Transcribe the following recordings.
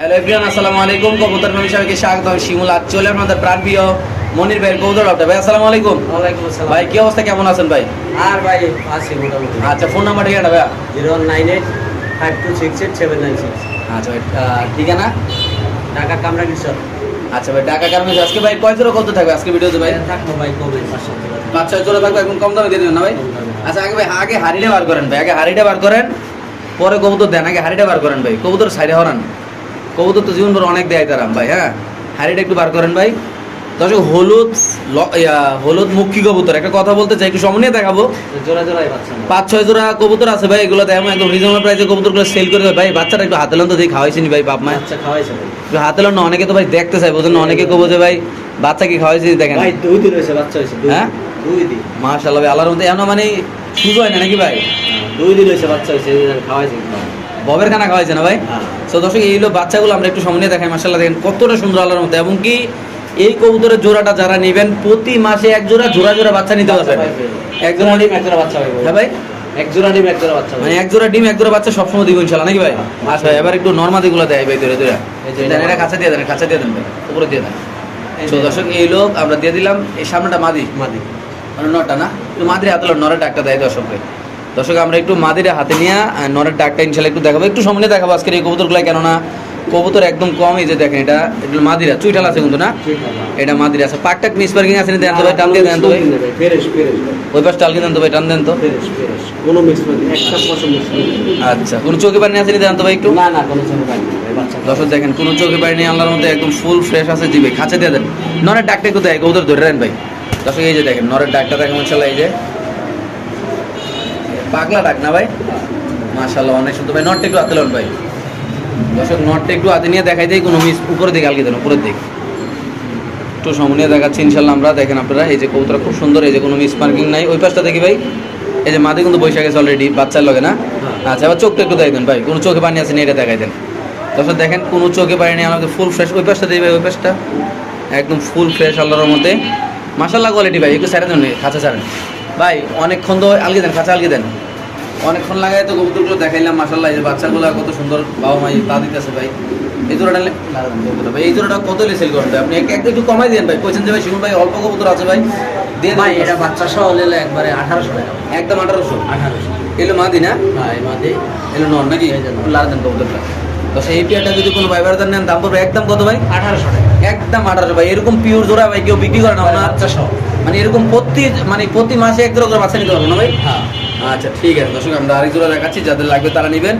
Hello everyone আসসালামু আলাইকুম। কবুতর নবী সাহেবকে স্বাগত শিমুল আজ চলে আমাদের প্রাণ প্রিয় মনির ভাইয়ের কবুতর ডক্টর ভাই আসসালামু আলাইকুম। ওয়ালাইকুম আসসালাম। ভাই কি অবস্থা? কেমন আছেন ভাই? আর ভাই আছি মোটামুটি। আচ্ছা ফোন নাম্বার ঠিকানা ভাইয়া? Zero nine eight five two six eight seven nine six. আচ্ছা ভাই ঠিকানা? ঢাকা কামরা কিশোর আচ্ছা ভাই ঢাকা কারণে আজকে ভাই কয় জোড়া কত থাকবে আজকে ভিডিওতে ভাই? থাকব ভাই কবে? পাঁচ ছয় জোড়া থাকবে। এখন কম দামে দিয়ে দেবেন না ভাই? আচ্ছা আগে ভাই আগে হাড়িটা বার করেন ভাই আগে হাড়িটা বার করেন পরে কবুতর দেন আগে হাড়িটা বার করেন ভাই। কবুতর সাইডে হরান। কবুতর তো জীবন ভর অনেক দেয় তারাম ভাই হ্যাঁ? হাড়িটা একটু বার করেন ভাই। দর্শক হলুদ হলুদ মুখী কবুতর। একটা কথা বলতে চাই একটু সময় দেখাবো। জোড়া জোড়াই পাঁচ ছয় জোড়া কবুতর আছে ভাই এগুলো দেয় একদম রিজনেবল প্রাইসে কবুতরগুলো সেল করে ভাই বাচ্চাটা একটু হাতে তো দিয়ে খাওয়াইছিনি ভাই বাপ মা আচ্ছা খাওয়াইছে একটু হাতে না অনেকে তো ভাই দেখতে চাই বোঝেন না অনেকে কবো যে ভাই বাচ্চা কি খাওয়াইছি দেখেন। ভাই দুই দিন হয়েছে বাচ্চা হয়েছে হ্যাঁ? দুই দিন। মাশাআল্লাহ ভাই আল্লাহর মধ্যে এমন মানে সুযোগ হয় না নাকি ভাই? হ্যাঁ, দুই দিন হয়েছে বাচ্চা হয়েছে খাওয়াইছে ববের খানা খাওয়াইছে না ভাই? হ্যাঁ। তো দর্শক এইগুলো বাচ্চাগুলো আমরা একটু সামনে দেখাই মাসাল্লাহ দেখেন কতটা সুন্দর আল্লাহর মধ্যে। এবং কি এই কবুতরের জোড়াটা যারা নেবেন প্রতি মাসে এক জোড়া জোড়া জোড়া বাচ্চা নিতে পারবেন এক জোড়া ডিম এক জোড়া বাচ্চা হ্যাঁ ভাই? এক জোড়া ডিম এক জোড়া বাচ্চা মানে এক জোড়া ডিম এক জোড়া বাচ্চা সবসময় দিব ইনশাল্লাহ নাকি ভাই? আচ্ছা এবার একটু নর্মাদি গুলো দেয় ভাই ধরে ধরে। এটা কাছে দিয়ে দেন কাছে দিয়ে দেন ভাই। উপরে দিয়ে দেন। তো দর্শক এই লোক আমরা দিয়ে দিলাম এই সামনেটা মাদি। মাদি। মানে নটা না? একটু মাদিরে হাতে নরের ডাকটা দেয় দর্শককে। দর্শক আমরা একটু মাদিরে হাতে নিয়ে নরের ডাকটা ইনশাল্লাহ একটু দেখাবো। একটু সামনে দেখাবো আজকের এই কবুতরগুলো কেননা কবুতর একদম কম এই যে দেখেন এটা এগুলো মাদিরা চুইটাল আছে কিন্তু না? এটা মাদিরা আছে। পাকটা মিস পার্কিং আছে দেন তো ভাই টান দিয়ে দেন তো ভাই। ওই পাশ টাল দেন তো ভাই টান দেন তো। কোনো আচ্ছা কোনো চোখে পানি আছে দেন তো ভাই একটু। না না কোনো সময় ভাই ভাই দর্শক দেখেন কোনো চোখে পানি আল্লাহর মধ্যে একদম ফুল ফ্রেশ আছে। জিবে খাঁচে দিয়ে দেন। নরের ডাকটা একটু দেয় কবুতর ধরে দেন ভাই। দর্শক এই যে দেখেন নরের ডাকটা দেখেন মাশাল্লাহ এই যে। পাগলা ডাক না ভাই? মাশাল্লাহ অনেক সুন্দর। ভাই নটটা একটু হাতে লন ভাই। দর্শক নটটা একটু হাতে নিয়ে দেখাই দেয় কোনো মিস উপরের দিকে আলগি দেন উপরের দিক। একটু সামনে দেখাচ্ছি ইনশাল্লাহ আমরা দেখেন আপনারা এই যে কবুতর খুব সুন্দর এই যে কোনো মিস মার্কিং নাই। ওই পাশটা দেখি ভাই এই যে মাদি কিন্তু বৈশাখ গেছে অলরেডি বাচ্চার লগে না? আচ্ছা এবার চোখটা একটু দেখাই দেন ভাই কোনো চোখে পানি আছে না এটা দেখাই দেন। দর্শক দেখেন কোনো চোখে পানি নেই আমাকে ফুল ফ্রেশ ওই পাশটা দিই ভাই ওই পাশটা। একদম ফুল ফ্রেশ আল্লাহর মধ্যে মাসাল্লাহ কোয়ালিটি ভাই একটু দেন খাঁচা ছাড়েন। ভাই অনেকক্ষণ তো আলগি দেন খাঁচা আলগে দেন। অনেকক্ষণ লাগাই তো কবুতরগুলো দেখাইলাম মাসাল্লাহ এই যে বাচ্চাগুলো কত সুন্দর বাবা মা তা দিতেছে ভাই। এই জোড়াটা ভাই এই জোড়াটা কত সেল করেন ভাই আপনি? এক এক একটু কমাই দেন ভাই। কইছেন যে ভাই শিমুল ভাই অল্প কবুতর আছে ভাই। দিয়ে ভাই এটা বাচ্চা সহ নিলে একবারে আঠারোশো টাকা। একদম আঠারোশো। আঠারোশো। এলো মাদি না? ভাই মাদি। এলো নন নাকি। দেন কবুতরটা। তো সেই পেয়ারটা যদি কোনো ভাই বারদার নেন দাম পড়বে একদম কত ভাই? আঠারোশো টাকা। একদম আঠারোশো ভাই এরকম পিওর জোড়া ভাই কেউ বিক্রি করে না আপনার মানে এরকম প্রতি মানে প্রতি মাসে এক জোড়া করে বাচ্চা নিতে পারব না ভাই? হ্যাঁ। আচ্ছা ঠিক আছে দর্শক আমরা আরেক জোড়া দেখাচ্ছি যাদের লাগবে তারা নেবেন।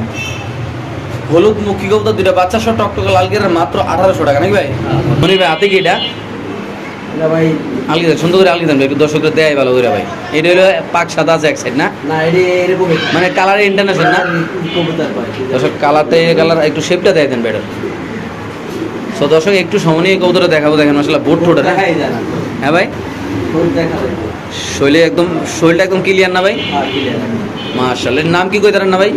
হলুদ মুখী কবুতর দুইটা বাচ্চা সহ টকটকে লাল গেরের মাত্র আঠারোশো টাকা নাকি ভাই? হ্যাঁ। ভাই হাতে কি এটা ভাই আলগি দেন সুন্দর করে আলগি দেন ভাই একটু দর্শকরা দেয় ভালো করে ভাই। এটা হলো পাক সাদা আছে এক সাইড না? মানে কালারে ইন্টারন্যাশনাল না? দর্শক কালারতে কালার একটু শেপটা দেয় দেন বেটার সো দর্শক একটু সমনীয় কবুতরটা দেখাবো দেখেন আসলে বোট ঠোঁটে না? হ্যাঁ ভাই? শৈলে একদম শৈলটা একদম ক্লিয়ার না ভাই? হ্যাঁ মার্শালের নাম কি কই না ভাই?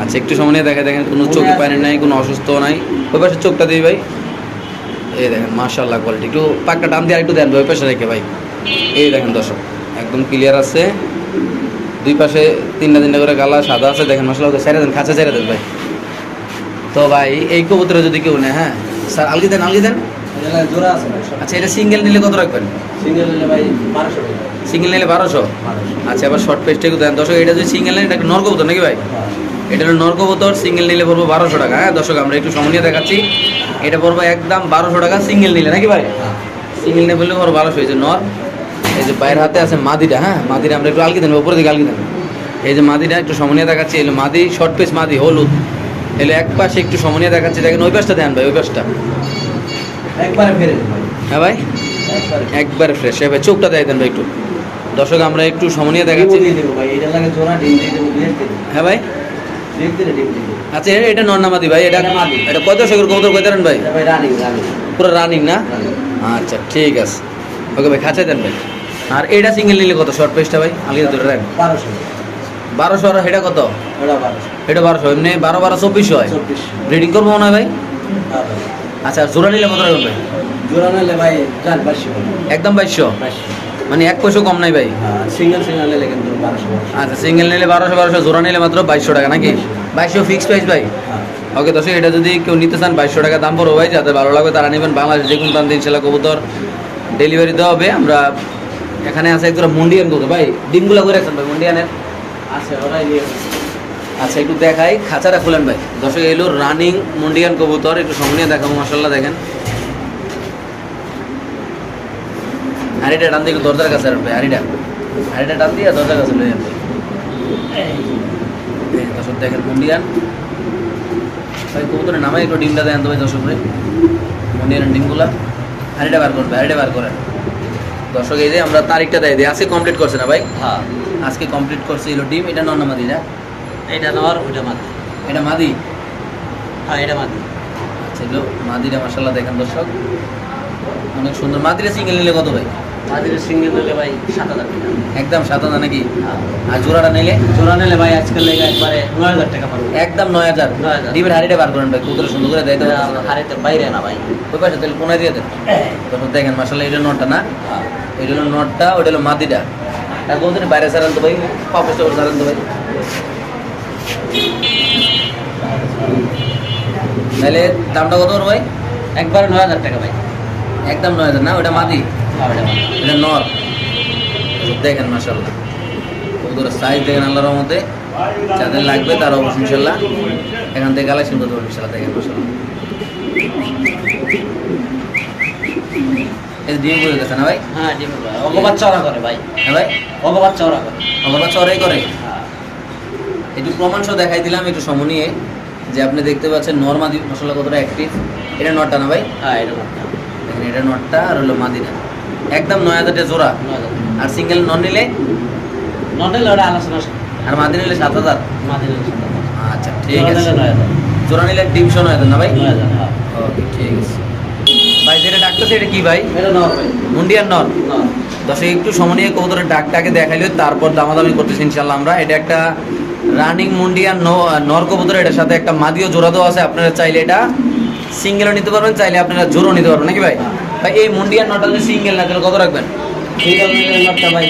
আচ্ছা একটু সময় দেখা দেখেন কোনো চোখে পানি নাই কোনো অসুস্থ নাই। ওই পাশে চোখটা দিই ভাই। এই দেখেন মার্শাল্লাহ কোয়ালিটি একটু পাকটা টান দিয়ে একটু দেন ওই পাশে রেখে ভাই। এই দেখেন দর্শক একদম ক্লিয়ার আছে। দুই পাশে তিনটা তিনটা করে গালা সাদা আছে। দেখেন মশলা ছেড়ে দেন খাঁচা ছেড়ে দেন ভাই। তো ভাই এই কবুতরে যদি কেউ নেয় হ্যাঁ? স্যার আলগি দেন আলগি দেন। আচ্ছা এটা সিঙ্গেল নিলে কত রাখবেন? সিঙ্গেল নিলে ভাই বারোশো সিঙ্গেল নিলে বারোশো? আচ্ছা এবার শর্ট একটু দেন। দর্শক এটা যদি সিঙ্গেল নেন এটা নর কবুতর নাকি ভাই? হ্যাঁ। এটা হলো নর কবুতর সিঙ্গেল নিলে পড়ব বারোশো টাকা। হ্যাঁ দর্শক আমরা একটু সমনীয় দেখাচ্ছি। এটা পড়ব একদম বারোশো টাকা সিঙ্গেল নিলে নাকি ভাই? হ্যাঁ। সিঙ্গেল নিয়ে বললে পড়ব বারোশো। এই যে নর এই যে বাইরের হাতে আছে মাদিটা হ্যাঁ মাদিটা আমরা একটু আলগি দেন উপরে দিকে আলগি দেন। এই যে মাদিটা একটু সমনীয় দেখাচ্ছি। এলো মাদি শর্ট পিস মাদি হলুদ। এলো এক পাশে একটু সমনীয় দেখাচ্ছি। দেখেন ওই পাশটা দেন ভাই ওই পাশটা। একবারে ফেরে হ্যাঁ ভাই? একবারে ফ্রেশ হ্যাঁ ভাই চোখটা দেয় দেন ভাই একটু। দর্শক আমরা একটু সমনীয় দেখাচ্ছি। দেবো দেবো দেবো। হ্যাঁ ভাই? আচ্ছা এটা- এটা নর্নামাদি ভাই এটা এটা কত দর্শকের কবুতর কই দেন ভাই? ভাই রানিং রানিং। পুরো রানিং না? আচ্ছা ঠিক আছে। ওকে ভাই খাঁচাই দেন ভাই। আর এটা সিঙ্গেল নিলে কত? শর্ট পেজটা ভাই আলিয়া ধরে রাখ বারোশো। বারোশো আর এটা কত? এটা বারোশো। এমনি বারো বারো চব্বিশশো হয়? চব্বিশ। ব্রিডিং করব মনে হয় ভাই? আচ্ছা জোড়া নিলে কত রাখবেন ভাই? জোড়া নিলে ভাই একদম বাইশশো। মানে এক পয়সা কম নাই ভাই। হ্যাঁ সিঙ্গেল সিঙ্গেল নিলে কিন্তু বারোশো আচ্ছা সিঙ্গেল নিলে বারোশো বারোশো জোড়া নিলে মাত্র বাইশশো টাকা নাকি? বাইশশো। ফিক্স প্রাইস ভাই। হ্যাঁ। ওকে দর্শক এটা যদি কেউ নিতে চান বাইশশো টাকা দাম পড়ো ভাই যাদের ভালো লাগবে তারা নেবেন বাংলাদেশ যে কোনো প্রান্তে ইনশাল্লাহ কবুতর ডেলিভারি দেওয়া হবে। আমরা এখানে আছে একদম মুন্ডিয়ান কবুতর। ভাই ডিমগুলো করে রাখছেন ভাই মুন্ডিয়ানের? আছে ওরাই নিয়ে। আচ্ছা একটু দেখাই খাঁচাটা খুলেন ভাই। দর্শক এলো রানিং মুন্ডিয়ান কবুতর একটু সঙ্গে নিয়ে দেখাবো মাসাল্লাহ দেখেন। হাড়িটা টান দিয়ে দরজার কাছে রাখবে হাড়িটা। হাড়িটা টান দিয়ে দরজার কাছে লয়ে যাবে দর্শক দেখেন মুন্ডিয়ান ভাই কবুতরের নামে একটু ডিমটা দেন তো ভাই দর্শক ভাই মুন্ডিয়ানের ডিমগুলা হাড়িটা বার করবে হাড়িটা বার করেন। দর্শক এই যে আমরা তারিখটা দেয় দিই। আজকে কমপ্লিট করছে না ভাই? হ্যাঁ। আজকে কমপ্লিট করছে এলো ডিম এটা নন মাদি না? এটা নেওয়ার ওইটা মাদি। এটা মাদি? হ্যাঁ এটা মাদি। আচ্ছা এগুলো মাদিরা মাসাল্লাহ দেখেন দর্শক। অনেক সুন্দর। মাদিরা সিঙ্গেল নিলে কত ভাই? মাদির সিঙ্গেল নিলে ভাই সাত হাজার টাকা। একদম সাত হাজার নাকি? হ্যাঁ। আর জোড়াটা নিলে? জোড়া নিলে ভাই আজকাল লেগে একবারে নয় হাজার টাকা পাবো একদম নয় হাজার। 9,000 ডিমের হাড়িটা বার করেন ভাই সুন্দর করে দেয় তো। বাইরে না ভাই। ওই পাশে তাহলে কোনায় দিয়ে দেন। তখন দেখেন মাসাল্লাহ এটা নটটা না? হ্যাঁ। এটা হলো নটটা ওটা হলো মাদিটা। আর বলতেন বাইরে সারান তো ভাই পাপোসটা করে সারান তো ভাই। তাহলে দামটা কত ভাই? একবারে নয় হাজার টাকা ভাই। একদম নয় হাজার না ওটা মাদি। এটা নর। দেখেন মাসাল্লাহ কবুতরের সাইজ দেখেন আল্লাহর মধ্যে যাদের লাগবে তারা অবশ্যই ইনশাল্লাহ এখান থেকে কালেকশন করতে পারবেন ইনশাল্লাহ দেখেন মাসাল্লাহ ডিম করে না ভাই? হ্যাঁ ডিম অগবাদ চড়া করে ভাই। হ্যাঁ ভাই? অগবাদ চড়া করে। চড়াই করে? হ্যাঁ। একটু প্রমাণ সহ দেখাই দিলাম একটু সময় নিয়ে। যে আপনি দেখতে পাচ্ছেন নর্মাদি মশলা কতটা অ্যাক্টিভ এটা নটটা না ভাই? হ্যাঁ এটা দেখেন এটা নটটা আর হলো মাদিনা একদম নয় হাজার জোড়া। আর সিঙ্গেল নন নিলে? নটেল ওটা আলোচনা আর মাদি নিলে সাত হাজার? মাদি নিলে আচ্ছা ঠিক আছে। নিলে জোড়া নিলে ডিমশো নয় হাজার না ভাই? নয় হাজার হ্যাঁ। ওকে ঠিক আছে। ভাই যেটা ডাকতেছে এটা কি ভাই? এটা নর ভাই। মুন্ডিয়ান নর? নর। দর্শক একটু সময় নিয়ে কবুতরের ডাকটাকে দেখাইলে তারপর দামাদামি করতেছি ইনশাল্লাহ আমরা। এটা একটা রানিং মুন্ডিয়ান নর কবুতর এটার সাথে একটা মাদিও জোড়া দেওয়া আছে। আপনারা চাইলে এটা সিঙ্গেলও নিতে পারবেন চাইলে আপনারা জোরও নিতে পারবেন। নাকি ভাই? ভাই এই মুন্ডিয়ান নটা যদি সিঙ্গেল না তাহলে কত রাখবেন? নটটা ভাই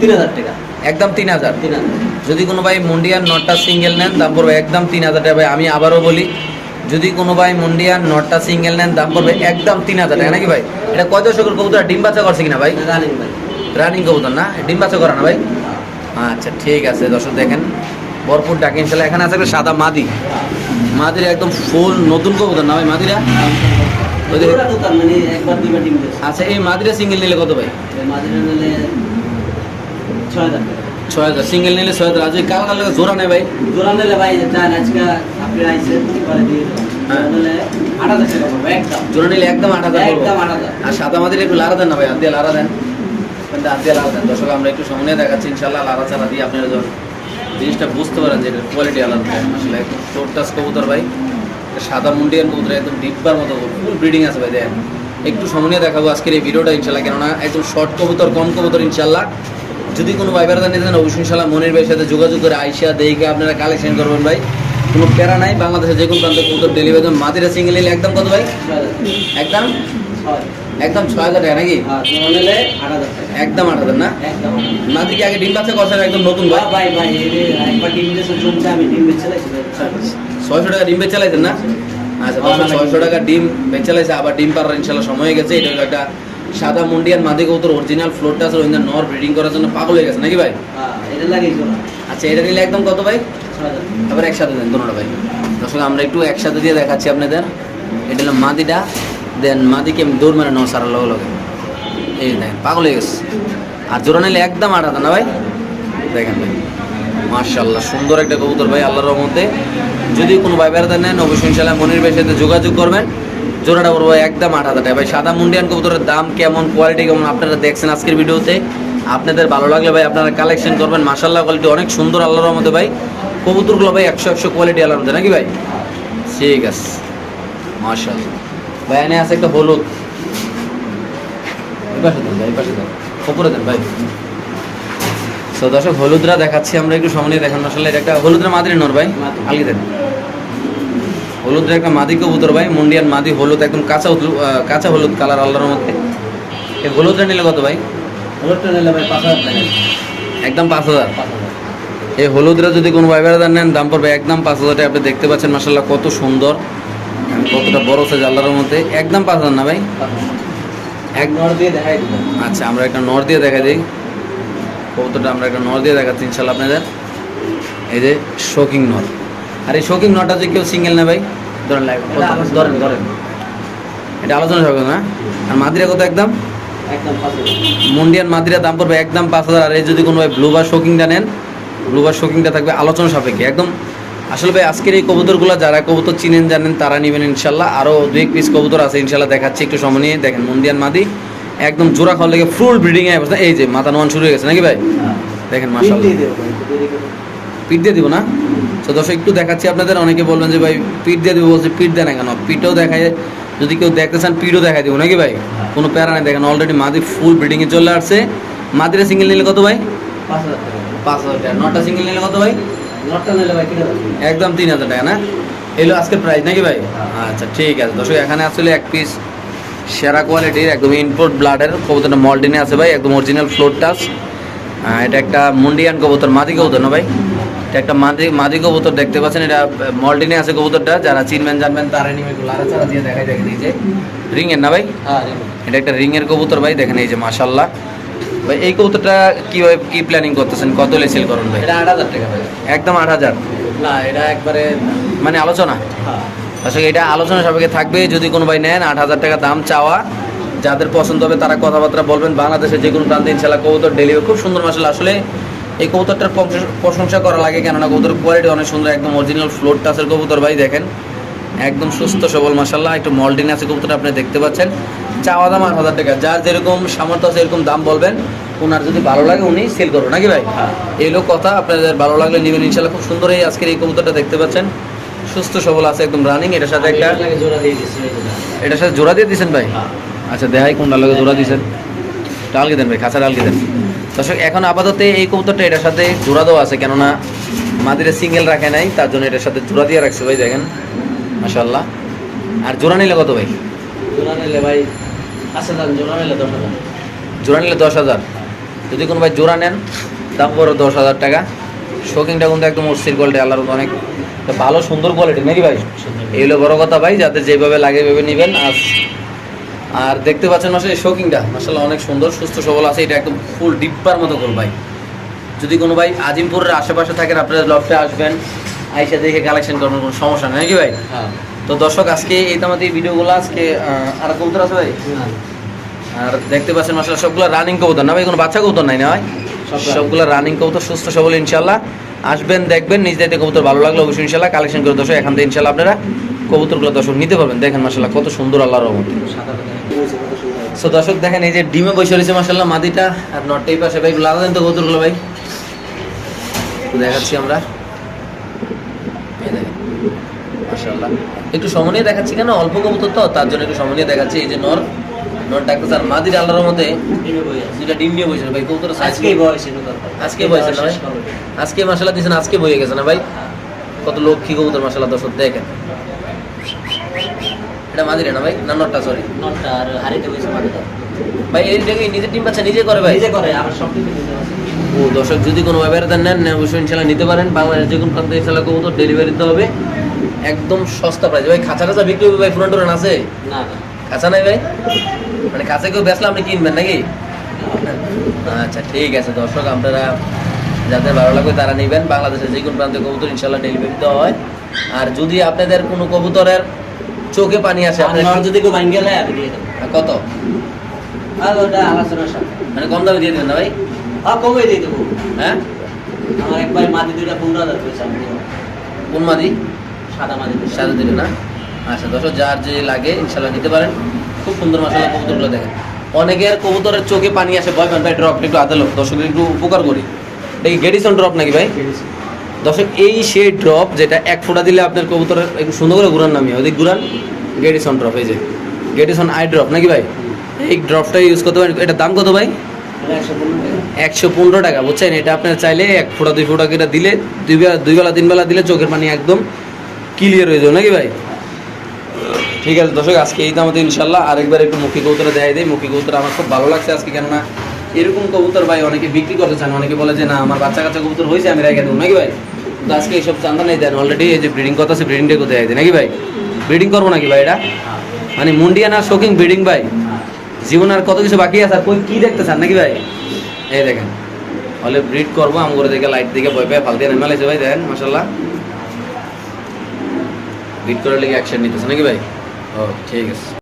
তিন হাজার টাকা। একদম তিন হাজার? তিন হাজার। যদি কোনো ভাই মুন্ডিয়ান নটটা সিঙ্গেল নেন দাম পড়বে একদম তিন হাজার টাকা। ভাই আমি আবারও বলি যদি কোনো ভাই মুন্ডিয়ান নটটা সিঙ্গেল নেন দাম পড়বে একদম তিন হাজার টাকা। নাকি ভাই? এটা কত দশকের কবুতর? ডিম বাচ্চা করছে কিনা ভাই? রানিং ভাই। রানিং কবুতর না? ডিম বাচ্চা করে না ভাই? আচ্ছা ঠিক আছে দর্শক দেখেন। ভরপুর ডাকে ইনশাল্লাহ। এখানে আছে একটা সাদা মাদি। মাদির একদম ফুল নতুন কবুতর না ভাই মাদিরা? মানে আচ্ছা এই মাদিরা সিঙ্গেল নিলে কত ভাই? ছয় হাজার ছয় হাজার। সিঙ্গেল নিলে ছয় হাজার। আজ কাল কাল জোড়া নেই ভাই। জোড়া নিলে ভাই আজকে আপনি হ্যাঁ। জোড়া নিলে একদম। আট হাজার আর সাদা মাদির একটু লারা দেন না ভাই লারা দেন। লারা দেন। দর্শক আমরা একটু সামনে দেখাচ্ছি। ইনশাল্লাহ লারা চারা দিয়ে আপনারা যখন জিনিসটা বুঝতে পারেন যে কোয়ালিটি আলাদা। আসলে একদম টোটাস কবুতর ভাই। সাদা মুন্ডিয়ান কবুতর একদম ডিব্বার মতো ফুল ব্রিডিং আছে ভাই দেখেন একটু সামনে দেখাবো আজকের এই ভিডিওটা ইনশাল্লাহ। কেননা একদম শর্ট কবুতর কম কবুতর ইনশাল্লাহ। যদি কোনো ভাই বেড়াতে নিতে চান অবশ্যই ইনশাল্লাহ মনির ভাইয়ের সাথে যোগাযোগ করে আইসা দেখে আপনারা কালেকশন করবেন ভাই। কোনো প্যারা নাই বাংলাদেশের যে কোনো প্রান্তে কবুতর ডেলিভারি মাদিরা সিঙ্গেল নিলে একদম কত ভাই? একদম? একদম ছয় হাজার টাকা নাকি? টাকা। একদম আট হাজার না? মাদি কি আগে ডিম বাচ্চা করছেন একদম নতুন ভাই? ভাই ভাই একবার ডিম জমছে আমি ডিম বেচে ছয়শো টাকা ডিম বেচে চালাইছেন না? আচ্ছা ছয়শো টাকা ডিম বেচে চালাইছে আবার ডিম পাড়ার ইনশাল্লাহ সময় হয়ে গেছে। এটা হলো একটা সাদা মুন্ডিয়ান মাদি কৌতর অরিজিনাল ফ্লোরটা আছে ওইখানে নর ব্রিডিং করার জন্য পাগল হয়ে গেছে নাকি ভাই? হ্যাঁ এটা আচ্ছা এটা নিলে একদম কত ভাই? আবার একসাথে দেন দুটোটা ভাই। দর্শক আমরা একটু একসাথে দিয়ে দেখাচ্ছি আপনাদের। এটা হলো মাদিটা। দেন মাদিকে আমি দৌড় মেরে নেওয়া সারার লগে লগে। এই দেখেন পাগল হয়ে গেছে। আর জোড়া নিলে একদম আট হাজার না ভাই? দেখেন ভাই মার্শাল্লাহ সুন্দর একটা কবুতর ভাই আল্লাহর মধ্যে যদি কোনো ভাই বেড়াতে নেন অবশ্যই ইনশাল্লাহ মনির ভাইয়ের সাথে যোগাযোগ করবেন। জোড়াটা পড়ব একদম আট হাজার টাকা। ভাই সাদা মুন্ডিয়ান কবুতরের দাম কেমন কোয়ালিটি কেমন আপনারা দেখছেন আজকের ভিডিওতে। আপনাদের ভালো লাগলে ভাই আপনারা কালেকশন করবেন। মার্শাল্লাহ কোয়ালিটি অনেক সুন্দর আল্লাহর মধ্যে ভাই। কবুতরগুলো ভাই একশো একশো কোয়ালিটি মধ্যে নাকি ভাই? ঠিক আছে। মার্শাল্লাহ ভাই এনে আছে একটা হলুদ। এই পাশে দেন ভাই এই পাশে দেন। ওপরে দেন ভাই। তো দর্শক হলুদরা দেখাচ্ছি আমরা একটু সামনে দেখান। আসলে এটা একটা হলুদরা মাদির নর ভাই। আলগি দেন। হলুদের একটা মাদি কবুতর ভাই মুন্ডিয়ান মাদি হলুদ একদম কাঁচা হলুদ কাঁচা হলুদ কালার আল্লাহর মধ্যে এই হলুদটা নিলে কত ভাই? হলুদটা নিলে ভাই পাঁচ হাজার একদম পাঁচ হাজার? এই হলুদরা যদি কোনো ভাইবেরা নেন দাম পড়বে একদম পাঁচ হাজার টাকা। আপনি দেখতে পাচ্ছেন মাসাল্লাহ কত সুন্দর। কতটা বড় সাইজ আল্লাহর মধ্যে একদম পাঁচ হাজার না ভাই? এক নর দিয়ে দেখাই আচ্ছা আমরা একটা নর দিয়ে দেখা দিই। কবুতরটা আমরা একটা নর দিয়ে দেখাচ্ছি ইনশাল্লাহ আপনাদের। এই যে শোকিং নর আর এই শোকিং নটা যে কেউ সিঙ্গেল না ভাই? ধরেন লাইভ ধরেন ধরেন। এটা আলোচনা হবে না? আর মাদিরা কত একদম? মুন্ডিয়ান মাদিরা দাম পড়বে একদম পাঁচ হাজার। আর এই যদি কোনো ভাই ব্লু বা শোকিংটা নেন ব্লু বা শোকিংটা থাকবে আলোচনা সাপেক্ষে। একদম আসলে ভাই আজকের এই কবুতরগুলো যারা কবুতর চিনেন জানেন তারা নেবেন ইনশাল্লাহ। আরও দু এক পিস কবুতর আছে ইনশাল্লাহ দেখাচ্ছি একটু সময় নিয়ে। দেখেন মুন্ডিয়ান মাদি একদম জোড়া খাওয়ার লেগে ফুল ব্রিডিং এ অবস্থা। এই যে মাথা নোয়ান শুরু হয়ে গেছে নাকি ভাই? দেখেন একটু দেরি করে। পিঠ দিয়ে দিব না? তো দর্শক একটু দেখাচ্ছি আপনাদের। অনেকে বলবেন যে ভাই পিঠ দিয়ে দিব। বলছে পিঠ দেয় না কেন? পিঠও দেখায় যদি কেউ দেখতে চান পিঠও দেখাই দিব নাকি ভাই? কোনো প্যারা নেই দেখেন অলরেডি মাদি ফুল ব্রিডিংয়ে চলে আসছে। মাদিরা সিঙ্গেল নিলে কত ভাই? পাঁচ হাজার টাকা। পাঁচ হাজার টাকা। নটা সিঙ্গেল নিলে কত ভাই? নটটা নিলে ভাই একদম তিন হাজার টাকা না? এলো আজকের প্রাইস নাকি ভাই? আচ্ছা ঠিক আছে। দর্শক এখানে আসলে এক পিস সেরা কোয়ালিটির একদম ইনপোর্ট ব্লাডের কবুতরটা মল্টিনে আছে ভাই একদম অরিজিনাল ফ্লোর টাচ এটা একটা মুন্ডিয়ান কবুতর মাদি কবুতর না ভাই? এটা একটা মাদি মাদি কবুতর দেখতে পাচ্ছেন এটা মল্টিনে আছে কবুতরটা যারা চিনবেন জানবেন তারা নিবে একটু লারা চারা দিয়ে দেখাই দেখেন এই যে রিংয়ের না ভাই? হ্যাঁ এটা একটা রিংয়ের কবুতর ভাই দেখেন এই যে মাশাল্লাহ ভাই এই কবুতরটা কীভাবে কী প্ল্যানিং করতেছেন? কত হলে সেল করুন ভাই? এটা আট হাজার টাকা ভাই। একদম আট হাজার? না এটা একবারে মানে আলোচনা? হ্যাঁ। আসলে এটা আলোচনা সাপেক্ষে থাকবে যদি কোনো ভাই নেন আট হাজার টাকা দাম চাওয়া। যাদের পছন্দ হবে তারা কথাবার্তা বলবেন। বাংলাদেশে যে কোনো প্রান্তে ইনশাল্লাহ কবুতর ডেলিভারি খুব সুন্দর মাসাল আসলে এই কবুতরটার প্রশংসা- করা লাগে কেননা কবুতর কোয়ালিটি অনেক সুন্দর একদম অরিজিনাল ফ্লোর টাচের কবুতর ভাই দেখেন। একদম সুস্থ সবল মাসাল্লাহ একটু মল্টিন আছে কবুতর আপনি দেখতে পাচ্ছেন। চাওয়া দাম আট হাজার টাকা যার যেরকম সামর্থ্য আছে এরকম দাম বলবেন ওনার যদি ভালো লাগে উনি সেল করবেন নাকি ভাই? হ্যাঁ। এই লোক কথা আপনাদের ভালো লাগলে নেবেন ইনশাল্লাহ খুব সুন্দর এই আজকের এই কবুতরটা দেখতে পাচ্ছেন। সুস্থ সবল আছে একদম রানিং এটার সাথে একটা। এটার সাথে জোড়া দিয়ে দিয়েছেন ভাই? হ্যাঁ। আচ্ছা দেখাই কোনটা লাগে জোড়া দিয়েছেন ডালকে দেন ভাই খাঁচা ডালকে দেন। দর্শক এখন আপাতত এই কবুতরটা এটার সাথে জোড়া দেওয়া আছে কেননা মাদিরে সিঙ্গেল রাখে নাই তার জন্য এটার সাথে জোড়া দিয়ে রাখছে ভাই দেখেন মাশাল্লাহ আর জোড়া নিলে কত ভাই? জোড়া নিলে ভাই হাজার জোড়া নিলে দশ হাজার। জোড়া নিলে দশ হাজার। যদি কোনো ভাই জোড়া নেন দাম পড়ো দশ হাজার টাকা। শোকিংটা কিন্তু একদম অস্থির কোয়ালিটি আল্লাহর অনেক ভালো সুন্দর কোয়ালিটি নাকি ভাই হলো বড় কথা ভাই যাতে যেভাবে লাগে ভেবে নেবেন। আর আর দেখতে পাচ্ছেন মাসে শোকিংটা মাসাল্লাহ অনেক সুন্দর সুস্থ সবল আছে। এটা একদম ফুল ডিব্বার মতো করো ভাই। যদি কোনো ভাই আজিমপুরের আশেপাশে থাকেন আপনারা লফটে আসবেন আইসা দেখে কালেকশন করবেন কোনো সমস্যা নেই। নাকি ভাই? হ্যাঁ। তো দর্শক আজকে এই তোমাদের এই ভিডিওগুলো আজকে আর কবুতর আছে ভাই? আর দেখতে পাচ্ছেন মাসাল্লাহ সবগুলো রানিং কবুতর। না ভাই কোনো বাচ্চা কবুতর নাই না ভাই? সব সবগুলো রানিং কবুতর সুস্থ সবল ইনশাল্লাহ আসবেন দেখবেন নিজ দায়িত্বে কবুতর ভালো লাগল অবশ্যই ইনশাল্লাহ কালেকশন করে দর্শক এখান থেকে ইনশাল্লাহ আপনারা কবুতরগুলো দর্শক নিতে পারবেন। দেখেন মাসাল্লাহ কত সুন্দর আল্লাহর রহমত। সো দর্শক দেখেন এই যে ডিমে বসে রয়েছে মাসাল্লাহ মাদিটা আর নটটা এই পাশে। ভাই লাদা দেন তো কবুতরগুলো ভাই। দেখাচ্ছি আমরা। একটু সমনিয়ে দেখাচ্ছি কেন? অল্প কবুতর তো তার জন্য একটু সমনিয়ে দেখাচ্ছি। এই যে নর নর ডাক্তার স্যার মাদির আল্লাহর মধ্যে যেটা ডিম নিয়ে বসে ভাই। কবুতর আজকেই বয়স দরকার। বয়স না ভাই? আজকে মাসাল্লাহ দিয়েছেন আজকে বয়ে গেছে না ভাই? কত লক্ষ্মী কবুতর মাসাল্লাহ দর্শক দেখেন। এটা মাদিরে না ভাই? না নটটা সরি নটটা আর হারিতে বইছে মাটিটা। ভাই এইটা কি নিজের টিম বাচ্চা নিজে করে ভাই। নিজে করে, আমার সব কিছু নিজে আছে। ও দর্শক যদি কোনো ব্যবহার নেন নেন অবশ্যই ইনশাল্লাহ নিতে পারেন। বাংলাদেশ যে কোনো প্রান্তে ইনশাল্লাহ কবুতর ডেলিভারি দিতে হবে। একদম সস্তা প্রাইস ভাই খাঁচা খাঁচা বিক্রি হবে ভাই ফুরান টুরান আছে? না, না। খাঁচা নাই ভাই? মানে খাঁচা কেউ বেচলে আপনি কিনবেন নাকি? আচ্ছা ঠিক আছে দর্শক আপনারা যাদের ভালো লাগবে তারা নেবেন। বাংলাদেশের যে কোনো প্রান্তে কবুতর ইনশাল্লাহ ডেলিভারি দেওয়া হয়। আর যদি আপনাদের কোনো কবুতরের চোখে পানি আসে আপনার নর যদি কেউ ভাঙ্গে নেয়, আমি দিয়ে দেবো। কত? আর ওটা আলোচনার সাথে। মানে কম দামে দিয়ে দেবেন না ভাই? আর কমে দিয়ে দেবো। হ্যাঁ? আমার একবার মাটি দুইটা পনেরো হাজার কোন মাদি সাদা দুইটা। সাজা দিলে না? আচ্ছা দর্শক যার যে লাগে ইনশাল্লাহ নিতে পারেন। খুব সুন্দর মাসাল্লাহ কবুতরগুলো দেখেন। অনেকের কবুতরের চোখে পানি আসে ভয় পান। ভাই ড্রপ একটু আদালো দর্শকের একটু উপকার করি। এটা কি গেডিসন ড্রপ নাকি ভাই? দর্শক, এই সেই ড্রপ যেটা এক ফোঁটা দিলে আপনার কবুতরের সুন্দর করে ঘুরান নামিয়ে। ওদিক ঘুরান গেডিসন ড্রপ এই যে। গেডিসন আই ড্রপ নাকি ভাই? এই ড্রপটা ইউজ করতে পারেন। এটার দাম কত ভাই? একশো পনেরো টাকা। বুঝছেন? এটা আপনার চাইলে এক ফোঁটা, দুই ফোঁটা করে দিলে, দুই বেলা দুই বেলা, তিন বেলা দিলে চোখের পানি একদম ক্লিয়ার হয়ে যাবে, নাকি ভাই? ঠিক আছে, দর্শক, আজকে এই দামতে ইনশাল্লাহ আরেকবার একটু মুখী কৌতরে দেখাই দেয় মুখী কৌতরে আমার খুব ভালো লাগছে আজকে, কেননা এরকম কবুতর ভাই অনেকে বিক্রি করতে চান। অনেকে বলে যে, না, আমার বাচ্চা কাচ্চা কবুতর হয়েছে, আমি রেখে দেবো। নাকি ভাই? আজকে এইসব চান্দা নেই, দেন অলরেডি এই যে ব্রিডিং কথা আছে ব্রিডিংটা কোথায় আছে নাকি ভাই? ব্রিডিং করব নাকি ভাই এটা? মানে মুন্ডিয়ান আর শোকিং ব্রিডিং ভাই? জীবন আর কত কিছু বাকি আছে, আর কই কি দেখতে চান নাকি ভাই? এই দেখেন, হলে ব্রিড করব আম করে দেখে লাইট দিকে ভয় পায় ফালতে নেমে লাইছে ভাই, দেন মাসাল্লাহ ব্রিড করার লেগে অ্যাকশন নিতেছে নাকি ভাই? ও, ঠিক আছে।